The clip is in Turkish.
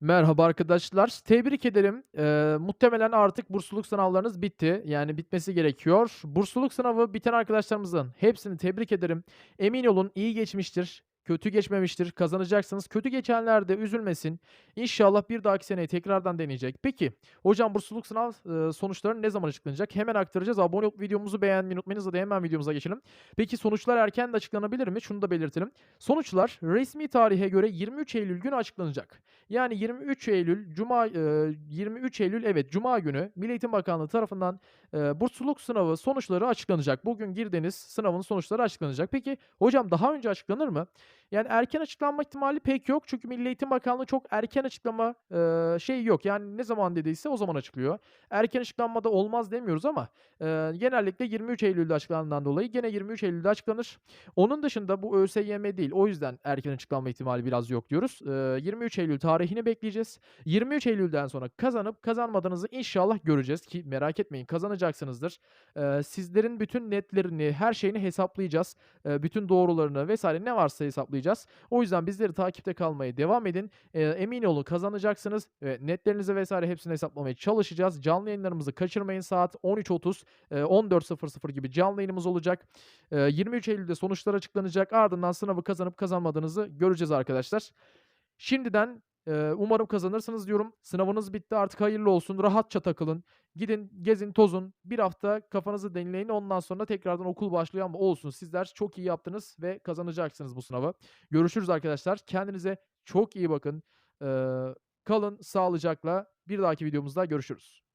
Merhaba arkadaşlar. Tebrik ederim. Eee, muhtemelen artık bursluluk sınavlarınız bitti. Yani bitmesi gerekiyor. Bursluluk sınavı biten arkadaşlarımızın hepsini tebrik ederim. Emin olun iyi geçmiştir. Kötü geçmemiştir. Kazanacaksınız. Kötü geçenler de üzülmesin. İnşallah bir dahaki seneye tekrardan deneyecek. Peki hocam bursluluk sınav eee, sonuçları ne zaman açıklanacak? Hemen aktaracağız. Abone olup videomuzu beğenmeyi unutmayınız. Hadi hemen videomuza geçelim. Peki sonuçlar erken de açıklanabilir mi? Şunu da belirtelim. Sonuçlar resmi tarihe göre 23 Eylül günü açıklanacak. Yani 23 Eylül Cuma eee, 23 Eylül evet Cuma günü Milli Eğitim Bakanlığı tarafından eee, bursluluk sınavı sonuçları açıklanacak. Bugün girdiğiniz sınavın sonuçları açıklanacak. Peki hocam daha önce açıklanır mı? Yani erken açıklanma ihtimali pek yok. Çünkü Milli Eğitim Bakanlığı çok erken açıklama eee şeyi yok. Yani ne zaman dediyse o zaman açıklıyor. Erken açıklanmada olmaz demiyoruz ama eee, genellikle 23 Eylül'de açıklandığından dolayı gene 23 Eylül'de açıklanır. Onun dışında bu ÖSYM değil. O yüzden erken açıklanma ihtimali biraz yok diyoruz. Eee, 23 Eylül tarihini bekleyeceğiz. 23 Eylül'den sonra kazanıp kazanmadığınızı inşallah göreceğiz ki merak etmeyin kazanacaksınızdır. Eee, sizlerin bütün netlerini, her şeyini hesaplayacağız. Eee, bütün doğrularını vesaire ne varsa hesaplayacağız. O yüzden bizleri takipte kalmaya devam edin. Eee, emin olun kazanacaksınız ve netlerinizi vesaire hepsini hesaplamaya çalışacağız. Canlı yayınlarımızı kaçırmayın. Saat 13.30, eee, 14.00 gibi canlı yayınımız olacak. Eee, 23 Eylül'de sonuçlar açıklanacak. Ardından sınavı kazanıp kazanmadığınızı göreceğiz arkadaşlar. Şimdiden, umarım kazanırsınız diyorum. Sınavınız bitti artık hayırlı olsun. Rahatça takılın. Gidin, gezin, tozun. Bir hafta kafanızı dinleyin. Ondan sonra tekrardan okul başlıyor ama olsun. Sizler çok iyi yaptınız ve kazanacaksınız bu sınavı. Görüşürüz arkadaşlar. Kendinize çok iyi bakın. Kalın sağlıcakla. Bir dahaki videomuzda görüşürüz.